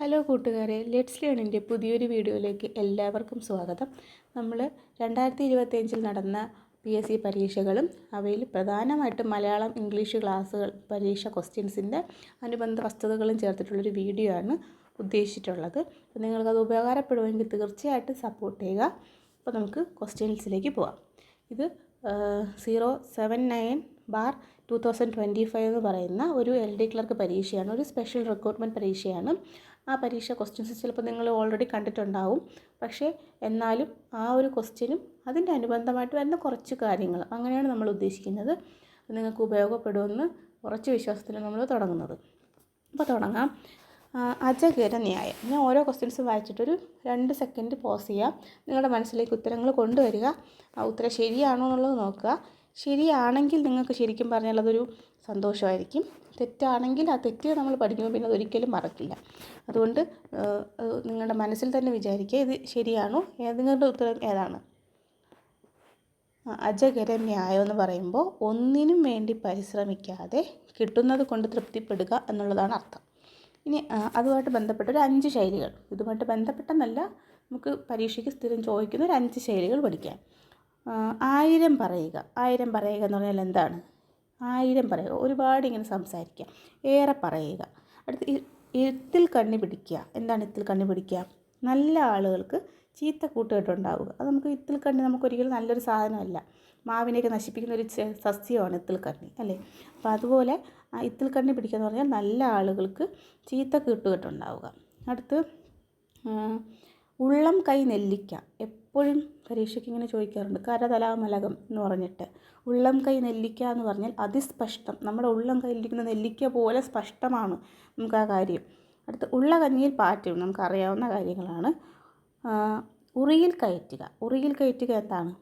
Hello കൂട്ടുകാരെ let's ലേണിന്റെ പുതിയൊരു വീഡിയോയിലേക്ക് എല്ലാവർക്കും സ്വാഗതം. നമ്മൾ രണ്ടായിരത്തി ഇരുപത്തിയഞ്ചിൽ നടന്ന പി എസ് സി പരീക്ഷകളും അവയിൽ പ്രധാനമായിട്ടും മലയാളം ഇംഗ്ലീഷ് ക്ലാസ്സുകൾ പരീക്ഷ ക്വസ്റ്റ്യൻസിന്റെ അനുബന്ധ വസ്തുതകളും ചേർത്തിട്ടുള്ളൊരു വീഡിയോ ആണ് ഉദ്ദേശിച്ചിട്ടുള്ളത്. അപ്പോൾ നിങ്ങൾക്കത് ഉപകാരപ്പെടുമെങ്കിൽ തീർച്ചയായിട്ടും സപ്പോർട്ട് ചെയ്യുക. അപ്പോൾ നമുക്ക് ക്വസ്റ്റ്യൻസിലേക്ക് പോവാം. ഇത് zero seven nine bar two thousand twenty five എന്ന് പറയുന്ന ഒരു എൽ ഡി ക്ലർക്ക് പരീക്ഷയാണ് ഒരു സ്പെഷ്യൽ റിക്രൂട്ട്മെന്റ് പരീക്ഷയാണ്. ആ പരീക്ഷ ക്വസ്റ്റ്യൻസ് ചിലപ്പോൾ നിങ്ങൾ ഓൾറെഡി കണ്ടിട്ടുണ്ടാവും. പക്ഷേ എന്നാലും ആ ഒരു ക്വസ്റ്റ്യനും അതിന്റെ അനുബന്ധമായിട്ട് വരുന്ന കുറച്ച് കാര്യങ്ങൾ അങ്ങനെയാണ് നമ്മൾ ഉദ്ദേശിക്കുന്നത്. നിങ്ങൾക്ക് ഉപയോഗപ്പെടുമെന്ന് കുറച്ച് വിശ്വാസത്തിൽ നമ്മൾ തുടങ്ങുന്നത്. അപ്പോൾ തുടങ്ങാം. അജഗര ന്യായം. ഞാൻ ഓരോ ക്വസ്റ്റ്യൻസും വായിച്ചിട്ടൊരു രണ്ട് സെക്കൻഡ് പോസ് ചെയ്യുക നിങ്ങളുടെ മനസ്സിലേക്ക് ഉത്തരങ്ങൾ കൊണ്ടുവരിക. ആ ഉത്തരം ശരിയാണോ എന്നുള്ളത് നോക്കുക. ശരിയാണെങ്കിൽ നിങ്ങൾക്ക് ശരിക്കും പറഞ്ഞാൽ അതൊരു സന്തോഷമായിരിക്കും. തെറ്റാണെങ്കിൽ ആ തെറ്റ് നമ്മൾ പഠിക്കുമ്പോൾ പിന്നെ അതൊരിക്കലും മറക്കില്ല. അതുകൊണ്ട് നിങ്ങളുടെ മനസ്സിൽ തന്നെ വിചാരിക്കുക ഇത് ശരിയാണോ? നിങ്ങളുടെ ഉത്തരം ഏതാണ്? അജഗരമ്യായോ എന്ന് പറയുമ്പോൾ ഒന്നിനും വേണ്ടി പരിശ്രമിക്കാതെ കിട്ടുന്നത് കൊണ്ട് തൃപ്തിപ്പെടുക എന്നുള്ളതാണ് അർത്ഥം. ഇനി അതുമായിട്ട് ബന്ധപ്പെട്ട ഒരു അഞ്ച് ശൈലികൾ. ഇതുമായിട്ട് ബന്ധപ്പെട്ടെന്നല്ല നമുക്ക് പരീക്ഷയ്ക്ക് സ്ഥിരം ചോദിക്കുന്ന ഒരു അഞ്ച് ശൈലികൾ പഠിക്കാം. ആയിരം പറയുക. ആയിരം പറയുക എന്ന് പറഞ്ഞാൽ എന്താണ്? ആയിരം പറയുക. ഒരുപാട് ഇങ്ങനെ സംസാരിക്കുക. ഏറെ പറയുക. അടുത്ത് എഴുത്തിൽ കണ്ണി പിടിക്കുക. എന്താണ് ഇത്തിൽ കണ്ണി പിടിക്കുക? നല്ല ആളുകൾക്ക് ചീത്ത കൂട്ടുകെട്ടുണ്ടാവുക അത് നമുക്ക് ഇത്തിൽ കണ്ണി നമുക്കൊരിക്കലും നല്ലൊരു സാധനമല്ല. മാവിനെയൊക്കെ നശിപ്പിക്കുന്ന ഒരു സസ്യമാണ് ഇത്തിൽ കണ്ണി അല്ലേ? അപ്പോൾ അതുപോലെ ഇത്തിൽ കണ്ണി പിടിക്കുക എന്ന് പറഞ്ഞാൽ നല്ല ആളുകൾക്ക് ചീത്ത കൂട്ടുകെട്ടുണ്ടാവുക അടുത്ത് ഉള്ളം കൈ നെല്ലിക്ക. എപ്പോഴും പരീക്ഷയ്ക്ക് ഇങ്ങനെ ചോദിക്കാറുണ്ട് കരതലാമലകം എന്ന് പറഞ്ഞിട്ട്. ഉള്ളം കൈ നെല്ലിക്ക എന്ന് പറഞ്ഞാൽ അതിസ്പഷ്ടം. നമ്മുടെ ഉള്ളം കയ്യിലിരിക്കുന്ന നെല്ലിക്ക പോലെ സ്പഷ്ടമാണ് നമുക്ക് ആ കാര്യം. അടുത്ത് ഉള്ള കഞ്ഞിയിൽ പാറ്റും നമുക്കറിയാവുന്ന കാര്യങ്ങളാണ്. ഉറിയിൽ കയറ്റുക ഉറിയിൽ കയറ്റുക എന്താണ്?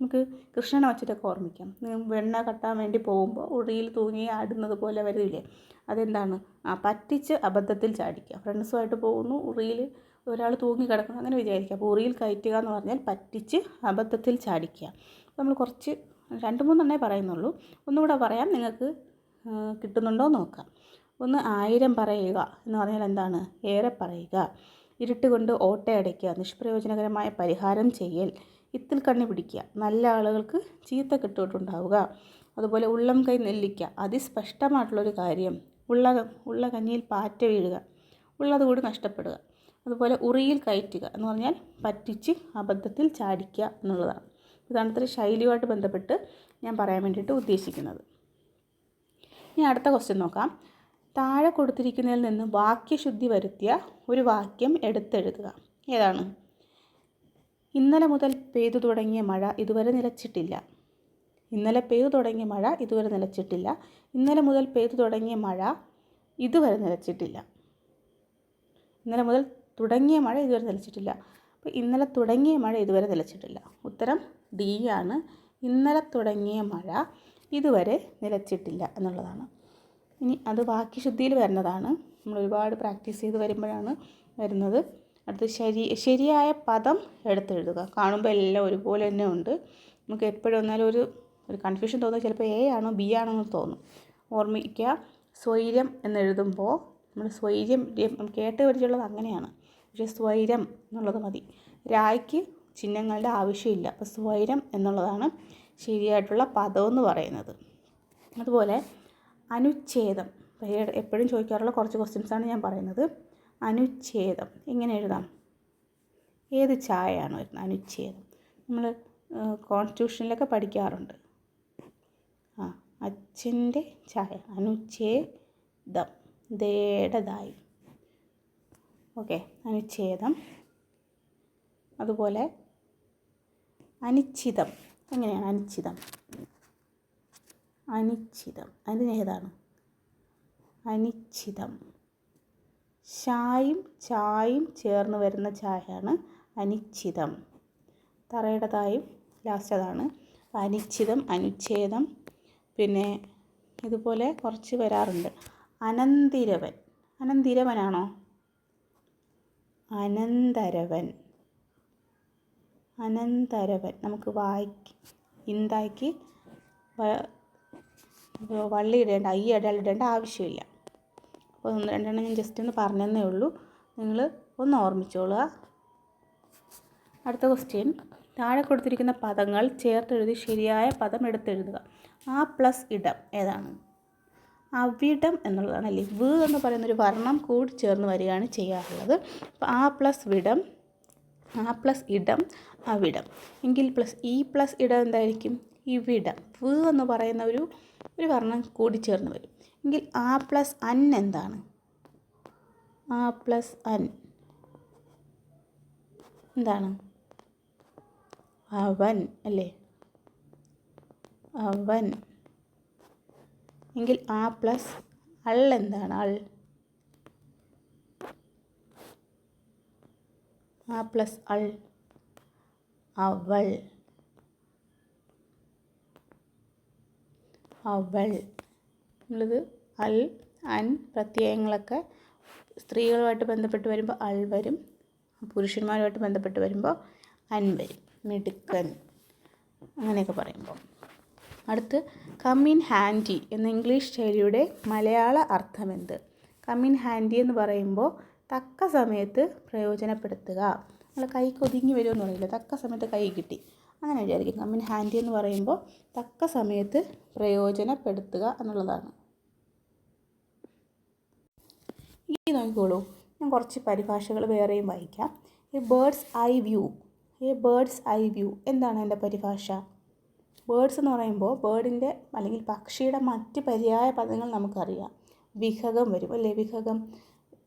നമുക്ക് കൃഷ്ണനെ വച്ചിട്ടൊക്കെ ഓർമ്മിക്കാം. വെണ്ണ കട്ടാൻ വേണ്ടി പോകുമ്പോൾ ഉറിയിൽ തൂങ്ങി ആടുന്നത് പോലെ വരില്ലേ അതെന്താണ്? ആ പറ്റിച്ച് അബദ്ധത്തിൽ ചാടിക്കുക. ഫ്രണ്ട്സുമായിട്ട് പോകുന്നു ഉറിയിൽ ഒരാൾ തൂങ്ങി കിടക്കുന്നു അങ്ങനെ വിചാരിക്കുക. അപ്പോൾ ഉറിയിൽ കയറ്റുക എന്ന് പറഞ്ഞാൽ പറ്റിച്ച് അബദ്ധത്തിൽ ചാടിക്കുക. നമ്മൾ കുറച്ച് രണ്ട് മൂന്നെണ്ണേ പറയുന്നുള്ളൂ. ഒന്നുകൂടെ പറയാം നിങ്ങൾക്ക് കിട്ടുന്നുണ്ടോ നോക്കാം. ഒന്ന് ആയിരം പറയുക എന്ന് പറഞ്ഞാൽ എന്താണ്? ഏറെ പറയുക. ഇരുട്ട് കൊണ്ട് ഓട്ടയടയ്ക്കുക നിഷ്പ്രയോജനകരമായ പരിഹാരം ചെയ്യൽ ഇത്തിൽ കണ്ണി പിടിക്കുക നല്ല ആളുകൾക്ക് ചീത്ത കിട്ടിയിട്ടുണ്ടാവുക അതുപോലെ ഉള്ളം കൈ നെല്ലിക്കുക അതിസ്പഷ്ടമായിട്ടുള്ളൊരു കാര്യം ഉള്ള ഉള്ള കഞ്ഞിയിൽ പാറ്റ വീഴുക ഉള്ളത് കൂടി നഷ്ടപ്പെടുക. അതുപോലെ ഉറിയിൽ കയറ്റുക എന്ന് പറഞ്ഞാൽ പറ്റിച്ച് അബദ്ധത്തിൽ ചാടിക്കുക എന്നുള്ളതാണ്. ഇതാണ് ഇത്ര ശൈലിയുമായിട്ട് ബന്ധപ്പെട്ട് ഞാൻ പറയാൻ വേണ്ടിയിട്ട് ഉദ്ദേശിക്കുന്നത്. ഇനി അടുത്ത ക്വസ്റ്റ്യൻ നോക്കാം. താഴെ കൊടുത്തിരിക്കുന്നതിൽ നിന്ന് വാക്യശുദ്ധി വരുത്തിയ ഒരു വാക്യം എടുത്തെഴുതുക. ഏതാണ്? ഇന്നലെ മുതൽ പെയ്തു തുടങ്ങിയ മഴ ഇതുവരെ നിലച്ചിട്ടില്ല. ഇന്നലെ പെയ്തു തുടങ്ങിയ മഴ ഇതുവരെ നിലച്ചിട്ടില്ല. ഇന്നലെ മുതൽ പെയ്തു തുടങ്ങിയ മഴ ഇതുവരെ നിലച്ചിട്ടില്ല. ഇന്നലെ മുതൽ തുടങ്ങിയ മഴ ഇതുവരെ നിലച്ചിട്ടില്ല അപ്പോൾ ഇന്നലെ തുടങ്ങിയ മഴ ഇതുവരെ നിലച്ചിട്ടില്ല ഉത്തരം ഡി ആണ്. ഇന്നലെ തുടങ്ങിയ മഴ ഇതുവരെ നിലച്ചിട്ടില്ല എന്നുള്ളതാണ്. ഇനി അത് വാക്യശുദ്ധിയിൽ വരുന്നതാണ്. നമ്മൾ ഒരുപാട് പ്രാക്ടീസ് ചെയ്ത് വരുമ്പോഴാണ് വരുന്നത്. അടുത്ത് ശരി ശരിയായ പദം എടുത്തെഴുതുക. കാണുമ്പോൾ എല്ലാം ഒരുപോലെ തന്നെ ഉണ്ട്. നമുക്ക് എപ്പോഴും എന്നാലും ഒരു ഒരു കൺഫ്യൂഷൻ തോന്നുന്നത് ചിലപ്പോൾ എ ആണോ ബി ആണോ എന്ന് തോന്നും. ഓർമ്മിക്കുക. സ്വൈര്യം എന്നെഴുതുമ്പോൾ നമ്മൾ സ്വൈര്യം കേട്ട് പഠിച്ചുള്ളത് അങ്ങനെയാണ്. പക്ഷേ സ്വൈരം എന്നുള്ളത് മതി. രായ്ക്ക് ചിഹ്നങ്ങളുടെ ആവശ്യമില്ല. അപ്പോൾ സ്വൈരം എന്നുള്ളതാണ് ശരിയായിട്ടുള്ള പദം എന്ന് പറയുന്നത്. അതുപോലെ അനുച്ഛേദം. എപ്പോഴും ചോദിക്കാറുള്ള കുറച്ച് ക്വസ്റ്റ്യൻസാണ് ഞാൻ പറയുന്നത്. അനുച്ഛേദം. എങ്ങനെ എഴുതാം? ഏത് ചായയാണ് വരുന്നത് അനുച്ഛേദം. നമ്മൾ കോൺസ്റ്റിറ്റ്യൂഷനിലൊക്കെ പഠിക്കാറുണ്ട്. ആ അച്ഛന്റെ ചായ അനുച്ഛേദം. ദേടതായി ഓക്കെ അനുച്ഛേദം. അതുപോലെ അനിശ്ചിതം എങ്ങനെയാണ് അനിശ്ചിതം അനിശ്ചിതം അതിന് ഏതാണ്? അനിശ്ചിതം ഷായും ചായും ചേർന്ന് വരുന്ന ചായയാണ് അനിശ്ചിതം തറയുടെ തായും ലാസ്റ്റ് അതാണ്. അനിശ്ചിതം അനുച്ഛേദം. പിന്നെ ഇതുപോലെ കുറച്ച് വരാറുണ്ട്. അനന്തിരവൻ. അനന്തിരവനാണോ? അനന്തരവൻ. അനന്തരവൻ. നമുക്ക് വായിക്ക് ഇന്താക്കി വള്ളി ഇടേണ്ട ഐ ഇടേണ്ട ആവശ്യമില്ല. അപ്പോൾ ഒന്ന് രണ്ടെണ്ണം ഞാൻ ജസ്റ്റ് ഒന്ന് പറഞ്ഞതേ ഉള്ളൂ. നിങ്ങൾ ഒന്ന് ഓർമ്മിച്ചോളുക. അടുത്ത ക്വസ്റ്റ്യൻ താഴെ കൊടുത്തിരിക്കുന്ന പദങ്ങൾ ചേർത്തെഴുതി ശരിയായ പദം എടുത്തെഴുതുക. ആ പ്ലസ് ഇടം ഏതാണ്? അവിടം എന്നുള്ളതാണ് അല്ലേ വ് എന്ന് പറയുന്നൊരു വർണം കൂടി ചേർന്ന് വരികയാണ് ചെയ്യാറുള്ളത്. അപ്പോൾ ആ പ്ലസ് വിടം ആ പ്ലസ് ഇടം അവിടം എങ്കിൽ പ്ലസ് ഇ പ്ലസ് ഇടം എന്തായിരിക്കും? ഇവിടം. വ് എന്ന് പറയുന്ന ഒരു ഒരു വർണം കൂടി ചേർന്ന് വരും. എങ്കിൽ ആ പ്ലസ് അൻ എന്താണ്? ആ പ്ലസ് അൻ എന്താണ്? അവൻ അല്ലേ? അവൻ. എങ്കിൽ ആ പ്ലസ് അൾ എന്താണ്? അൾ. ആ പ്ലസ് അൾ. അവൾ. അവൾ. നമ്മളിത് അൽ അൻ പ്രത്യയങ്ങളൊക്കെ സ്ത്രീകളുമായിട്ട് ബന്ധപ്പെട്ട് വരുമ്പോൾ അൾ വരും. പുരുഷന്മാരുമായിട്ട് ബന്ധപ്പെട്ട് വരുമ്പോൾ അൻ വരും. മിടുക്കൻ. അങ്ങനെയൊക്കെ പറയുമ്പോൾ. അടുത്ത് കം ഇൻ ഹാൻഡി എന്ന ഇംഗ്ലീഷ് ശൈലിയുടെ മലയാള അർത്ഥമെന്ത്? കം ഇൻ ഹാൻഡി എന്ന് പറയുമ്പോൾ തക്ക സമയത്ത് പ്രയോജനപ്പെടുത്തുക. നമ്മൾ കൈക്ക് ഒതുങ്ങി വരുമെന്ന് പറയില്ല? തക്ക സമയത്ത് കൈ കിട്ടി. അങ്ങനെ വിചാരിക്കും. കം ഇൻ ഹാൻഡി എന്ന് പറയുമ്പോൾ തക്ക സമയത്ത് പ്രയോജനപ്പെടുത്തുക എന്നുള്ളതാണ്. ഈ നോക്കിക്കോളൂ. ഞാൻ കുറച്ച് പരിഭാഷകൾ വേറെയും വായിക്കാം. ഈ ബേർഡ്സ് ഐ വ്യൂ ഈ ബേർഡ്സ് ഐ വ്യൂ എന്താണ് എന്റെ പരിഭാഷ? ബേർഡ്സ് എന്ന് പറയുമ്പോൾ ബേർഡിന്റെ അല്ലെങ്കിൽ പക്ഷിയുടെ മറ്റ് പര്യായ പദങ്ങൾ നമുക്കറിയാം. വിഹകം വരും അല്ലേ? വിഹകം.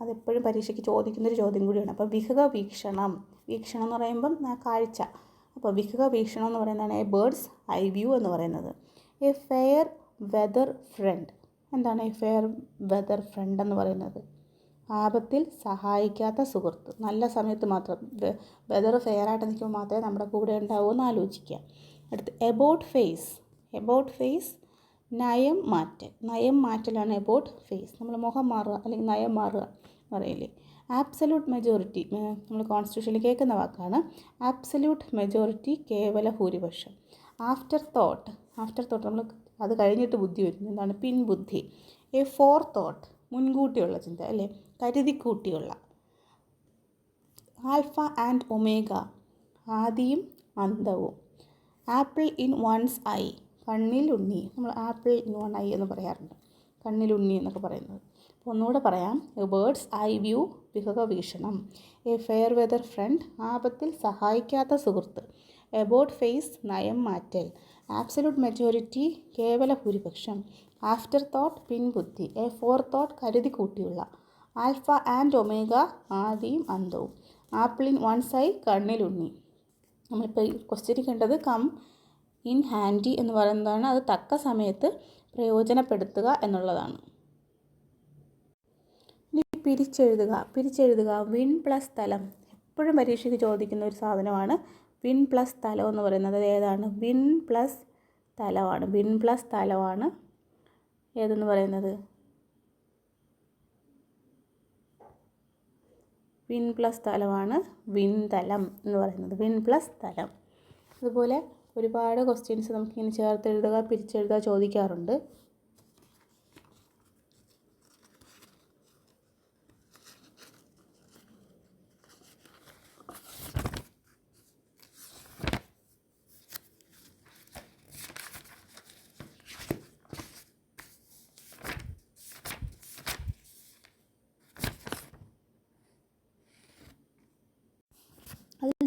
അതെപ്പോഴും പരീക്ഷയ്ക്ക് ചോദിക്കുന്നൊരു ചോദ്യം കൂടിയാണ്. അപ്പോൾ വിഹക വീക്ഷണം. വീക്ഷണം എന്ന് പറയുമ്പം കാഴ്ച. അപ്പോൾ വിഹക വീക്ഷണം എന്ന് പറയുന്നതാണ് എ ബേർഡ്സ് ഐ വ്യൂ എന്ന് പറയുന്നത്. എ ഫെയർ വെതർ ഫ്രണ്ട് എന്താണ് എ ഫെയർ വെതർ ഫ്രണ്ട് എന്ന് പറയുന്നത്? ആപത്തിൽ സഹായിക്കാത്ത സുഹൃത്ത്. നല്ല സമയത്ത് മാത്രം. വെതർ ഫെയർ ആയിട്ട് നിൽക്കുമ്പോൾ മാത്രമേ നമ്മുടെ കൂടെ ഉണ്ടാവൂ എന്ന് ആലോചിക്കുക. അടുത്ത് എബൌട്ട് ഫേസ് എബൌട്ട് ഫേസ് നയം മാറ്റൽ. നയം മാറ്റലാണ് എബൌട്ട് ഫേസ് നമ്മൾ മുഖം മാറുക അല്ലെങ്കിൽ നയം മാറുക പറയില്ലേ? ആബ്സല്യൂട്ട് മെജോറിറ്റി നമ്മൾ കോൺസ്റ്റിറ്റ്യൂഷനിൽ കേൾക്കുന്ന വാക്കാണ്. ആബ്സല്യൂട്ട് മെജോറിറ്റി കേവല ഭൂരിപക്ഷം. ആഫ്റ്റർ തോട്ട് ആഫ്റ്റർ തോട്ട് നമ്മൾ അത് കഴിഞ്ഞിട്ട് ബുദ്ധി വരുന്നു. എന്താണ്? പിൻബുദ്ധി. എ ഫോർ തോട്ട് മുൻകൂട്ടിയുള്ള ചിന്ത അല്ലേ? കരുതിക്കൂട്ടിയുള്ള. ആൽഫ ആൻഡ് ഒമേഗ ആദിയും അന്തവും ആപ്പിൾ ഇൻ വൺസ് ഐ കണ്ണിൽ ഉണ്ണി. നമ്മൾ ആപ്പിൾ ഇൻ വൺ ഐ എന്ന് പറയാറുണ്ട്. കണ്ണിൽ ഉണ്ണി എന്നൊക്കെ പറയുന്നത്. അപ്പോൾ ഒന്നുകൂടെ പറയാം. എ ബേർഡ്സ് ഐ വ്യൂ വിഹക വീക്ഷണം. എ ഫെയർ വെതർ ഫ്രണ്ട് ആപത്തിൽ സഹായിക്കാത്ത സുഹൃത്ത്. എബോട്ട് ഫേസ് നയം മാറ്റൽ. ആബ്സലൂട്ട് മെജോറിറ്റി കേവല ഭൂരിപക്ഷം. ആഫ്റ്റർ തോട്ട് പിൻബുദ്ധി. എ ഫോർ തോട്ട് കരുതി കൂട്ടിയുള്ള. ആൽഫ ആൻഡ് ഒമേഗ ആദിയും അന്തവും. ആപ്പിളിൻ വൺ സൈ കണ്ണിലുണ്ണി നമ്മളിപ്പോൾ ക്വസ്റ്റ്യൻ കണ്ടത് കം ഇൻ ഹാൻഡി എന്ന് പറയുന്നതാണ്. അത് തക്ക സമയത്ത് പ്രയോജനപ്പെടുത്തുക എന്നുള്ളതാണ്. ഇനി പിരിച്ചെഴുതുക. പിരിച്ചെഴുതുക. വിൻ പ്ലസ് സ്ഥലം എപ്പോഴും പരീക്ഷയ്ക്ക് ചോദിക്കുന്ന ഒരു സാധനമാണ് വിൻ പ്ലസ് സ്ഥലം എന്ന് പറയുന്നത്. അത് ഏതാണ്? വിൻ പ്ലസ് സ്ഥലമാണ് വിൻ പ്ലസ് സ്ഥലമാണ് ഏതെന്ന് പറയുന്നത്? വിൻ പ്ലസ് തലമാണ് വിൻതലം എന്ന് പറയുന്നത്. വിൻ പ്ലസ് തലം. അതുപോലെ ഒരുപാട് ക്വസ്റ്റ്യൻസ് നമുക്കിങ്ങനെ ചേർത്തെഴുതുക പിരിച്ചെഴുതുക ചോദിക്കാറുണ്ട്.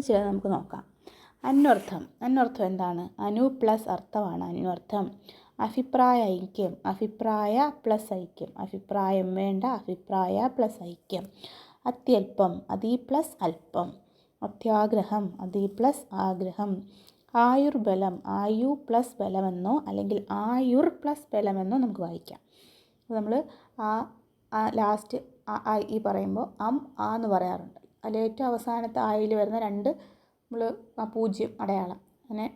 അതിൽ ചില നമുക്ക് നോക്കാം. അന്വർത്ഥം. അന്വർത്ഥം എന്താണ്? അനു പ്ലസ് അർത്ഥമാണ്. അന്വർത്ഥം. അഭിപ്രായ ഐക്യം. അഭിപ്രായ പ്ലസ് ഐക്യം. അഭിപ്രായം വേണ്ട. അഭിപ്രായ പ്ലസ് ഐക്യം. അത്യല്പം അതി പ്ലസ് അല്പം അത്യാഗ്രഹം. അതി പ്ലസ് ആഗ്രഹം. ആയുർബലം. ആയു പ്ലസ് ബലമെന്നോ അല്ലെങ്കിൽ ആയുർ പ്ലസ് ബലമെന്നോ നമുക്ക് വായിക്കാം. നമ്മൾ ആ ലാസ്റ്റ് ഈ പറയുമ്പോൾ അം ആ എന്ന് പറയാറുണ്ട്. അതിൽ ഏറ്റവും അവസാനത്തെ ആയിൽ വരുന്ന രണ്ട് നമ്മൾ ആ പൂജ്യം അടയാളം. അങ്ങനെ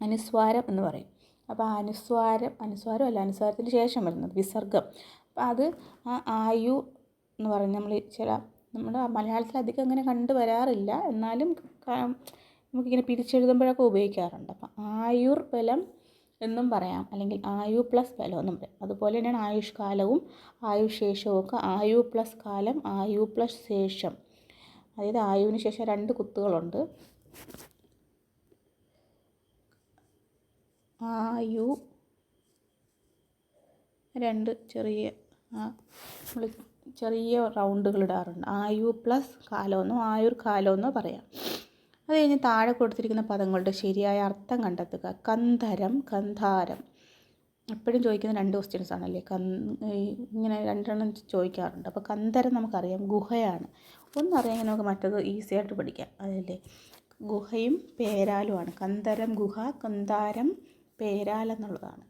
അനുസ്വാരം എന്ന് പറയും. അപ്പോൾ ആ അനുസ്വാരം അനുസ്വാരം അല്ല അനുസ്വാരത്തിന് ശേഷം വരുന്നത് വിസർഗം. അപ്പോൾ അത് ആ ആയു എന്ന് പറയുന്നത് നമ്മൾ ചില നമ്മുടെ മലയാളത്തിൽ അധികം അങ്ങനെ കണ്ടു വരാറില്ല. എന്നാലും നമുക്കിങ്ങനെ പിരിച്ചെഴുതുമ്പോഴൊക്കെ ഉപയോഗിക്കാറുണ്ട്. അപ്പം ആയുർ ബലം എന്നും പറയാം. അല്ലെങ്കിൽ ആയു പ്ലസ് ബലം എന്നും പറയാം. അതുപോലെ തന്നെയാണ് ആയുഷ്കാലവും ആയുശേഷവും ഒക്കെ ആയു പ്ലസ് കാലം ആയു പ്ലസ് ശേഷം. അതായത് ആയുവിന് ശേഷം രണ്ട് കുത്തുകളുണ്ട്. ആയു രണ്ട് ചെറിയ നമ്മൾ ചെറിയ റൗണ്ടുകൾ ഇടാറുണ്ട്. ആയു പ്ലസ് കാലമെന്നോ ആയുർ കാലമെന്നോ പറയാം. അത് കഴിഞ്ഞ് താഴെ കൊടുത്തിരിക്കുന്ന പദങ്ങളുടെ ശരിയായ അർത്ഥം കണ്ടെത്തുക. കന്ധരം കന്ധാരം. എപ്പോഴും ചോദിക്കുന്ന രണ്ട് ക്വസ്റ്റ്യൻസ് ആണല്ലേ? കന് ഇങ്ങനെ രണ്ടെണ്ണം ചോദിക്കാറുണ്ട്. അപ്പോൾ കന്ധരം നമുക്കറിയാം. ഗുഹയാണ്. ഒന്നറിയാമെങ്കിൽ നമുക്ക് മറ്റത് ഈസി ആയിട്ട് പഠിക്കാം. അതല്ലേ? ഗുഹയും പേരാലുമാണ്. കന്തരം ഗുഹ കന്താരം പേരാൽ എന്നുള്ളതാണ്.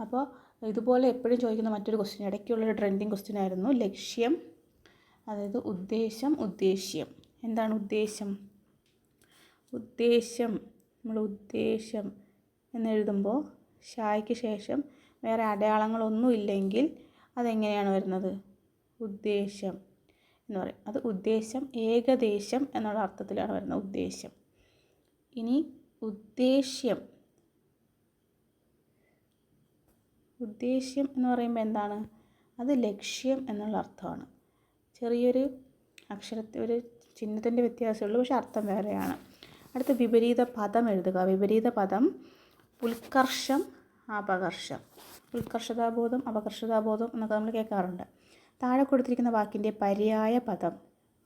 അപ്പോൾ ഇതുപോലെ എപ്പോഴും ചോദിക്കുന്ന മറ്റൊരു ക്വസ്റ്റ്യൻ ഇടയ്ക്കുള്ളൊരു ട്രെൻഡിങ് ക്വസ്റ്റ്യൻ ആയിരുന്നു. ലക്ഷ്യം അതായത് ഉദ്ദേശം ഉദ്ദേശ്യം. എന്താണ് ഉദ്ദേശം? ഉദ്ദേശം നമ്മൾ ഉദ്ദേശം എന്നെഴുതുമ്പോൾ ഷായ്ക്ക് ശേഷം വേറെ അടയാളങ്ങളൊന്നും ഇല്ലെങ്കിൽ അതെങ്ങനെയാണ് വരുന്നത്? ഉദ്ദേശം. എന്ന് പറയും. അത് ഉദ്ദേശം ഏകദേശം എന്നുള്ള അർത്ഥത്തിലാണ് വരുന്നത് ഉദ്ദേശം. ഇനി ഉദ്ദേശ്യം. ഉദ്ദേശ്യം എന്ന് പറയുമ്പോൾ എന്താണ്? അത് ലക്ഷ്യം എന്നുള്ള അർത്ഥമാണ്. ചെറിയൊരു അക്ഷരത്തിൽ ഒരു ചിഹ്നത്തിന്റെ വ്യത്യാസമുള്ളൂ പക്ഷേ അർത്ഥം വേറെയാണ്. അടുത്ത വിപരീത പദം എഴുതുക. വിപരീത പദം ഉത്കർഷം അപകർഷം. ഉത്കർഷതാബോധം അപകർഷതാബോധം എന്നൊക്കെ നമ്മൾ കേൾക്കാറുണ്ട്. താഴെ കൊടുത്തിരിക്കുന്ന വാക്കിന്റെ പര്യായ പദം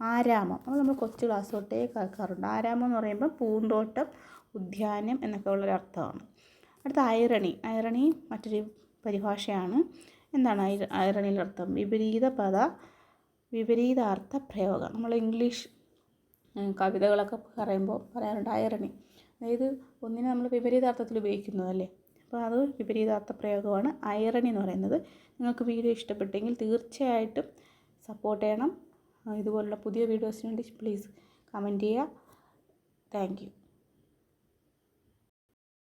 ആരാമം. അത് നമ്മൾ കൊച്ചു ക്ലാസ് തൊട്ടേ കേൾക്കാറുണ്ട് ആരാമം എന്ന് പറയുമ്പോൾ പൂന്തോട്ടം ഉദ്യാനം എന്നൊക്കെ ഉള്ളൊരു അർത്ഥമാണ്. അടുത്ത ഐറണി ഐറണി മറ്റൊരു പരിഭാഷയാണ്. എന്താണ് ഐറണിയുടെ അർത്ഥം? വിപരീത പദ വിപരീതാർത്ഥ പ്രയോഗം. നമ്മൾ ഇംഗ്ലീഷ് കവിതകളൊക്കെ പറയുമ്പോൾ പറയാറുണ്ട് ഐറണി അതായത് ഒന്നിനെ നമ്മൾ വിപരീതാർത്ഥത്തിൽ ഉപയോഗിക്കുന്നതല്ലേ? അപ്പോൾ അത് വിപരീതാർത്ഥ പ്രയോഗമാണ്. ഐറണി എന്ന് പറയുന്നത്. നിങ്ങൾക്ക് വീഡിയോ ഇഷ്ടപ്പെട്ടെങ്കിൽ തീർച്ചയായിട്ടും സപ്പോർട്ട് ചെയ്യണം. ഇതുപോലുള്ള പുതിയ വീഡിയോസിന് വേണ്ടി പ്ലീസ് കമന്റ് ചെയ്യുക. താങ്ക്